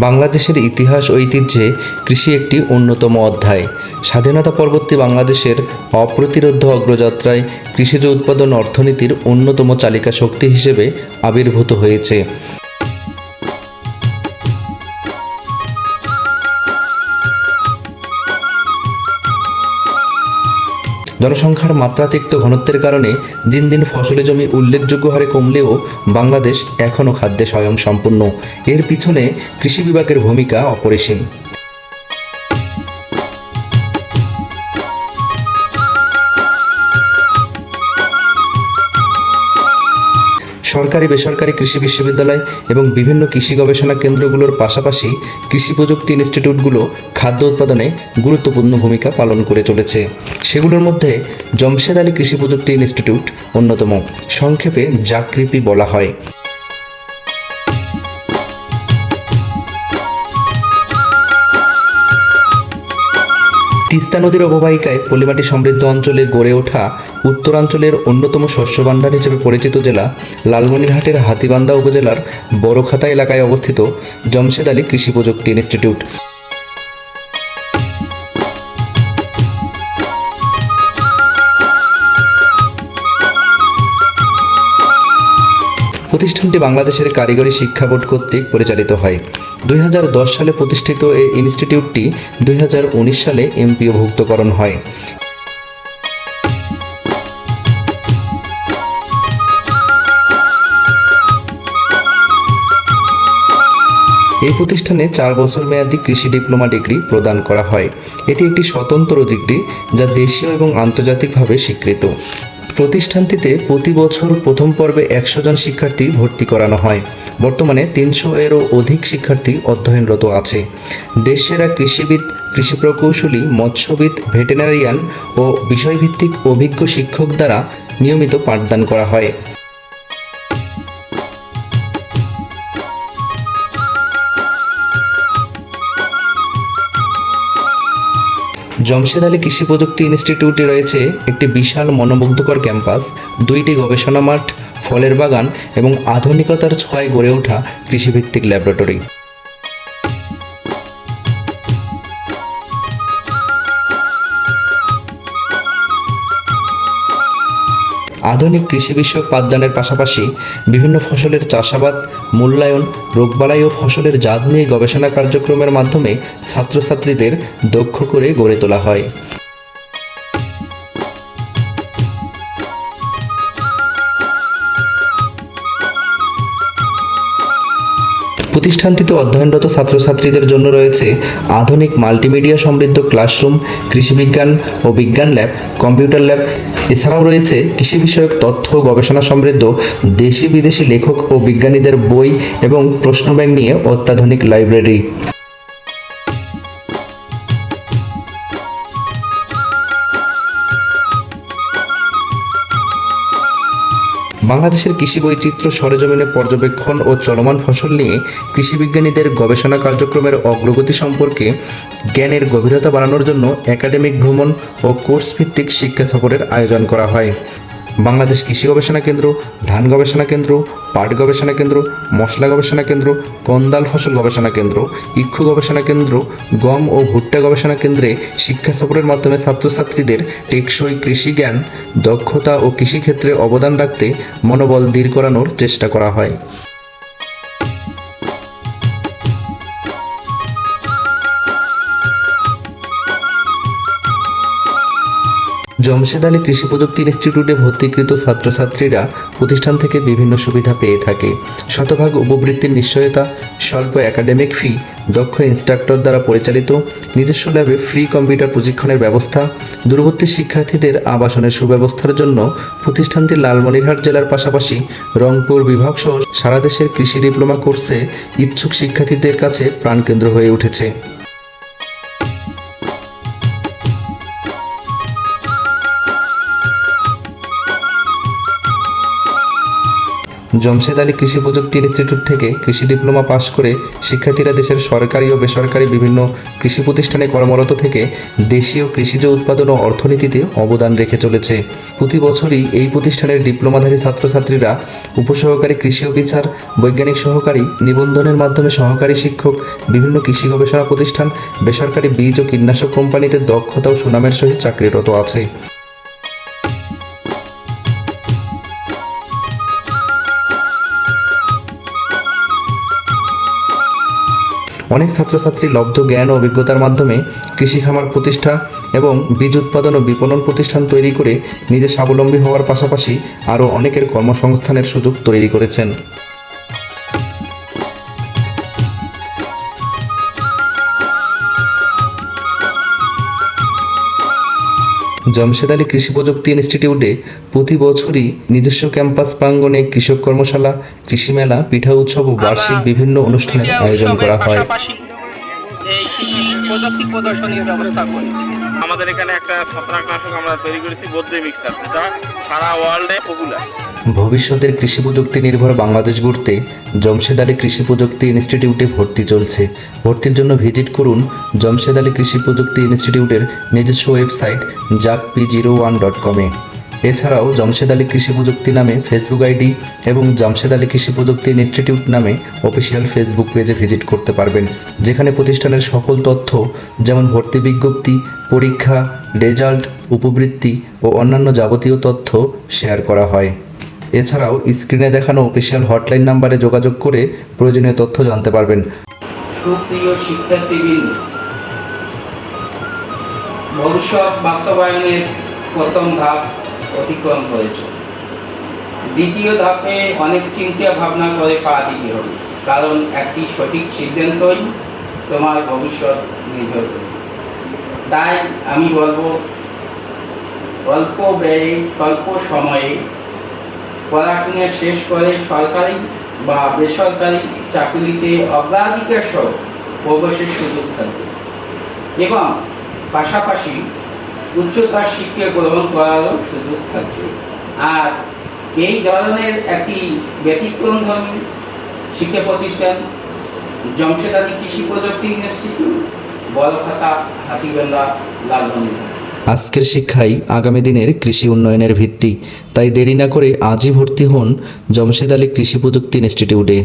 বাংলাদেশের ইতিহাস ঐতিহ্যে কৃষি একটি অন্যতম অধ্যায়। স্বাধীনতা পরবর্তী বাংলাদেশের অপ্রতিরোধ অগ্রযাত্রায় কৃষিজ উৎপাদন অর্থনীতির অন্যতম চালিকা শক্তি হিসেবে আবির্ভূত হয়েছে। জনসংখ্যার মাত্রাতিক্ত ঘনত্বের কারণে দিন দিন ফসলে জমি উল্লেখযোগ্য হারে কমলেও বাংলাদেশ এখনও খাদ্যে স্বয়ংসম্পূর্ণ। এর পিছনে কৃষি বিভাগের ভূমিকা অপরিসীম। সরকারি, বেসরকারি কৃষি বিশ্ববিদ্যালয় এবং বিভিন্ন কৃষি গবেষণা কেন্দ্রগুলোর পাশাপাশি কৃষি প্রযুক্তি ইনস্টিটিউটগুলো খাদ্য উৎপাদনে গুরুত্বপূর্ণ ভূমিকা পালন করে চলেছে। সেগুলোর মধ্যে জমশেদ আলী কৃষি প্রযুক্তি ইনস্টিটিউট অন্যতম। সংক্ষেপে জাকৃপি বলা হয়। তিস্তা নদীর অববাহিকায় পলিমাটি সমৃদ্ধ অঞ্চলে গড়ে ওঠা উত্তরাঞ্চলের অন্যতম শস্য ভাণ্ডার হিসেবে পরিচিত জেলা লালমনিরহাটের হাতিবান্ধা উপজেলার বড়খাতা এলাকায় অবস্থিত জমশেদ আলী কৃষি প্রযুক্তি ইনস্টিটিউট। প্রতিষ্ঠানটি বাংলাদেশের কারিগরি শিক্ষা বোর্ড কর্তৃক পরিচালিত হয়। দুই হাজার দশ সালে প্রতিষ্ঠিত এই ইনস্টিটিউটটি দুই হাজার উনিশ সালে এমপিওভুক্তকরণ হয়। এই প্রতিষ্ঠানে চার বছর মেয়াদী কৃষি ডিপ্লোমা ডিগ্রি প্রদান করা হয়। এটি একটি স্বতন্ত্র ডিগ্রি যা দেশীয় এবং আন্তর্জাতিকভাবে স্বীকৃত। প্রতিষ্ঠানটিতে প্রতি বছর প্রথম পর্বে একশো জন শিক্ষার্থী ভর্তি করানো হয়। বর্তমানে তিনশো এরও অধিক শিক্ষার্থী অধ্যয়নরত আছে। দেশসেরা কৃষিবিদ কৃষি প্রকৌশলী মৎস্যবিদ ভেটেনারিয়ান ও বিষয়ভিত্তিক অভিজ্ঞ শিক্ষক দ্বারা নিয়মিত পাঠদান করা হয়। জমশেদ আলী কৃষি প্রযুক্তি ইনস্টিটিউটে রয়েছে একটি বিশাল মনোমুগ্ধকর ক্যাম্পাস, দুইটি গবেষণা মাঠ, ফলের বাগান এবং আধুনিকতার ছয় গড়ে ওঠা কৃষিভিত্তিক ল্যাবরেটরি। আধুনিক কৃষি বিষয়ক পাঠদানের পাশাপাশি বিভিন্ন ফসলের চাষাবাদ, মূল্যায়ন, রোগবালাই ও ফসলের জাত নিয়ে গবেষণা কার্যক্রমের মাধ্যমে ছাত্রছাত্রীদের দক্ষ করে গড়ে তোলা হয়। প্রতিষ্ঠানটিতে অধ্যয়নরত ছাত্রছাত্রীদের জন্য রয়েছে আধুনিক মাল্টিমিডিয়া সমৃদ্ধ ক্লাসরুম কৃষিবিজ্ঞান ও বিজ্ঞান ল্যাব, কম্পিউটার ল্যাব। এছাড়াও রয়েছে কৃষি বিষয়ক তথ্য, গবেষণা সমৃদ্ধ, দেশি বিদেশি লেখক ও বিজ্ঞানীদের বই এবং প্রশ্ন ব্যাংক নিয়ে অত্যাধুনিক লাইব্রেরি। বাংলাদেশের কৃষি বৈচিত্র্য সরেজমিনে পর্যবেক্ষণ ও চলমান ফসল নিয়ে কৃষিবিজ্ঞানীদের গবেষণা কার্যক্রমের অগ্রগতি সম্পর্কে জ্ঞানের গভীরতা বাড়ানোর জন্য একাডেমিক ভ্রমণ ও কোর্স ভিত্তিক শিক্ষা সফরের আয়োজন করা হয়। বাংলাদেশ কৃষি গবেষণা কেন্দ্র, ধান গবেষণা কেন্দ্র, পাট গবেষণা কেন্দ্র, মশলা গবেষণা কেন্দ্র, কন্দাল ফসল গবেষণা কেন্দ্র, ইক্ষু গবেষণা কেন্দ্র, গম ও ভুট্টা গবেষণা কেন্দ্রে শিক্ষা সফরের মাধ্যমে ছাত্রছাত্রীদের টেকসই কৃষি জ্ঞান, দক্ষতা ও কৃষিক্ষেত্রে অবদান রাখতে মনোবল দৃঢ় করানোর চেষ্টা করা হয়। জমশেদ আলী কৃষি প্রযুক্তি ইনস্টিটিউটে ভর্তিকৃত ছাত্রছাত্রীরা প্রতিষ্ঠান থেকে বিভিন্ন সুবিধা পেয়ে থাকে। শতভাগ উপবৃত্তির নিশ্চয়তা, স্বল্প একাডেমিক ফি, দক্ষ ইনস্ট্রাক্টর দ্বারা পরিচালিত, নিজস্ব ল্যাবে ফ্রি কম্পিউটার প্রশিক্ষণের ব্যবস্থা, দূরবর্তী শিক্ষার্থীদের আবাসনের সুব্যবস্থার জন্য প্রতিষ্ঠানটি লালমনিরহাট জেলার পাশাপাশি রংপুর বিভাগ সহ সারা দেশের কৃষি ডিপ্লোমা কোর্সে ইচ্ছুক শিক্ষার্থীদের কাছে প্রাণকেন্দ্র হয়ে উঠেছে। জমশেদ আলী কৃষি প্রযুক্তি ইনস্টিটিউট থেকে কৃষি ডিপ্লোমা পাশ করে শিক্ষার্থীরা দেশের সরকারি ও বেসরকারি বিভিন্ন কৃষি প্রতিষ্ঠানে কর্মরত থেকে দেশীয় কৃষিজ উৎপাদন ও অর্থনীতিতে অবদান রেখে চলেছে। প্রতি বছরই এই প্রতিষ্ঠানের ডিপ্লোমাধারী ছাত্রছাত্রীরা উপসহকারী কৃষি অফিসার, বৈজ্ঞানিক সহকারী, নিবন্ধনের মাধ্যমে সহকারী শিক্ষক, বিভিন্ন কৃষি গবেষণা প্রতিষ্ঠান, বেসরকারি বীজ ও কীটনাশক কোম্পানিতে দক্ষতা ও সুনামের সহিত চাকরিরত আছে। অনেক ছাত্রছাত্রী লব্ধ জ্ঞান ও অভিজ্ঞতার মাধ্যমে কৃষি খামার প্রতিষ্ঠা এবং বীজ উৎপাদন ও বিপণন প্রতিষ্ঠান তৈরি করে নিজে স্বাবলম্বী হওয়ার পাশাপাশি আরও অনেকের কর্মসংস্থানের সুযোগ তৈরি করেছেন। জমশেদ আলী কৃষি প্রযুক্তি ইনস্টিটিউটে প্রতি বছরই নিজস্ব ক্যাম্পাস প্রাঙ্গণে কৃষক কর্মশালা কৃষি মেলা পিঠা উৎসব ও বার্ষিক বিভিন্ন অনুষ্ঠানের আয়োজন করা হয়। আমাদের এখানে একটা ছত্রাকনাশক আমরা তৈরি করেছি বদ্রি মিক্সার যেটা সারা ওয়ার্ল্ডে পপুলার ভবিষ্যতের কৃষি প্রযুক্তি নির্ভর বাংলাদেশ গড়তে জমশেদ আলী কৃষি প্রযুক্তি ইনস্টিটিউটে ভর্তি চলছে। ভর্তির জন্য ভিজিট করুন জমশেদ আলী কৃষি প্রযুক্তি ইনস্টিটিউটের নিজস্ব ওয়েবসাইট জাক পি জিরো ওয়ান ডট কমে। এছাড়াও জমশেদ আলী কৃষি প্রযুক্তি নামে ফেসবুক আইডি এবং জামশেদ আলী কৃষি প্রযুক্তি ইনস্টিটিউট নামে অফিসিয়াল ফেসবুক পেজে ভিজিট করতে পারবেন, যেখানে প্রতিষ্ঠানের সকল তথ্য যেমন ভর্তি বিজ্ঞপ্তি, পরীক্ষা, রেজাল্ট, উপবৃত্তি ও অন্যান্য যাবতীয় তথ্য শেয়ার করা হয়। এছাড়াও স্ক্রিনে দেখানো অফিসিয়াল হটলাইন নাম্বারে যোগাযোগ করে প্রয়োজনীয় তথ্য জানতে পারবেন। সুপ্রিয় শিক্ষার্থীবৃন্দ, ভবিষ্যৎ বাস্তবায়নের প্রথম ধাপ অতিক্রম করেছ। দ্বিতীয় ধাপে অনেক চিন্তা ভাবনা করে পা দিতে হবে, কারণ একটি সঠিক সিদ্ধান্তই তোমার ভবিষ্যৎ নির্ভর করে। তাই আমি বলব, অল্প ব্যয়ে, অল্প সময়ে পড়াশোনা শেষ করে সরকারি বা বেসরকারি চাকরিতে অগ্রাধিকার সহ প্রবেশের সুযোগ থাকবে এবং পাশাপাশি উচ্চতার শিক্ষা গ্রহণ করারও সুযোগ থাকবে আর এই ধরনের একটি ব্যতিক্রমধর্মী শিক্ষা প্রতিষ্ঠান জমশেদ কৃষি প্রযুক্তি ইনস্টিটিউট, বড়খাতা হাতিগন্ধা লালগঞ্জ আজকের শিক্ষাই আগামী দিনের কৃষি উন্নয়নের ভিত্তি। তাই দেরি না করে আজই ভর্তি হন জমশেদ আলী কৃষি প্রযুক্তি ইনস্টিটিউটে।